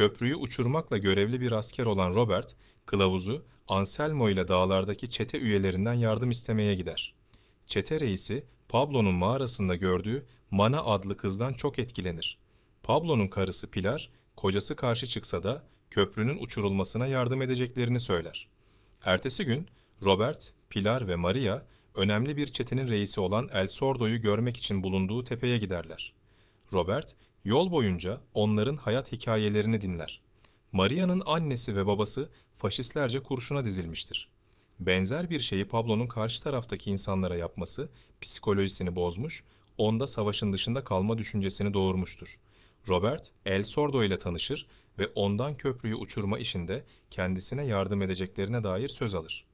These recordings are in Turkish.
Köprüyü uçurmakla görevli bir asker olan Robert, kılavuzu Anselmo ile dağlardaki çete üyelerinden yardım istemeye gider. Çete reisi Pablo'nun mağarasında gördüğü Mana adlı kızdan çok etkilenir. Pablo'nun karısı Pilar, kocası karşı çıksa da köprünün uçurulmasına yardım edeceklerini söyler. Ertesi gün Robert, Pilar ve Maria önemli bir çetenin reisi olan El Sordo'yu görmek için bulunduğu tepeye giderler. Robert yol boyunca onların hayat hikayelerini dinler. Maria'nın annesi ve babası faşistlerce kurşuna dizilmiştir. Benzer bir şeyi Pablo'nun karşı taraftaki insanlara yapması psikolojisini bozmuş, onda savaşın dışında kalma düşüncesini doğurmuştur. Robert, El Sordo ile tanışır ve ondan köprüyü uçurma işinde kendisine yardım edeceklerine dair söz alır.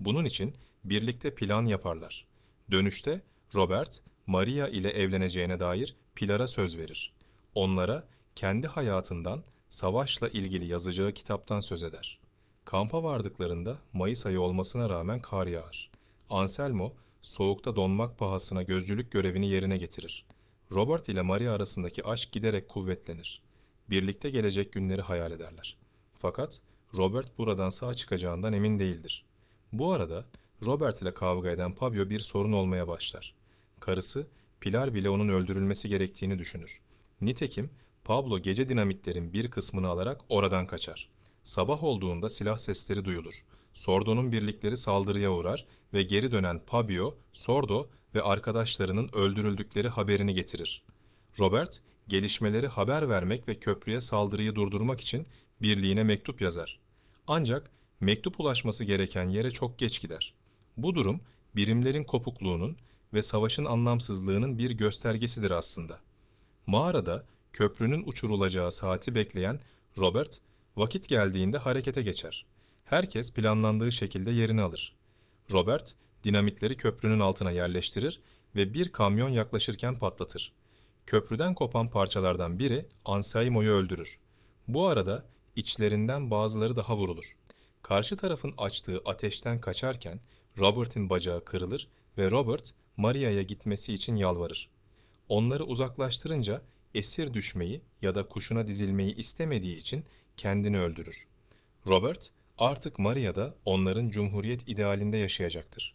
Bunun için birlikte plan yaparlar. Dönüşte Robert, Maria ile evleneceğine dair Pilar'a söz verir. Onlara kendi hayatından, savaşla ilgili yazacağı kitaptan söz eder. Kampa vardıklarında Mayıs ayı olmasına rağmen kar yağar. Anselmo, soğukta donmak pahasına gözcülük görevini yerine getirir. Robert ile Maria arasındaki aşk giderek kuvvetlenir. Birlikte gelecek günleri hayal ederler. Fakat Robert buradan sağ çıkacağından emin değildir. Bu arada Robert ile kavga eden Pablo bir sorun olmaya başlar. Karısı Pilar bile onun öldürülmesi gerektiğini düşünür. Nitekim Pablo gece dinamitlerin bir kısmını alarak oradan kaçar. Sabah olduğunda silah sesleri duyulur. Sordo'nun birlikleri saldırıya uğrar ve geri dönen Pablo, Sordo ve arkadaşlarının öldürüldükleri haberini getirir. Robert, gelişmeleri haber vermek ve köprüye saldırıyı durdurmak için birliğine mektup yazar. Ancak mektup ulaşması gereken yere çok geç gider. Bu durum birimlerin kopukluğunun ve savaşın anlamsızlığının bir göstergesidir aslında. Mağarada köprünün uçurulacağı saati bekleyen Robert, vakit geldiğinde harekete geçer. Herkes planlandığı şekilde yerini alır. Robert, dinamitleri köprünün altına yerleştirir ve bir kamyon yaklaşırken patlatır. Köprüden kopan parçalardan biri Anselmo'yu öldürür. Bu arada içlerinden bazıları daha vurulur. Karşı tarafın açtığı ateşten kaçarken Robert'in bacağı kırılır ve Robert Maria'ya gitmesi için yalvarır. Onları uzaklaştırınca esir düşmeyi ya da kuşuna dizilmeyi istemediği için kendini öldürür. Robert artık Maria'da onların cumhuriyet idealinde yaşayacaktır.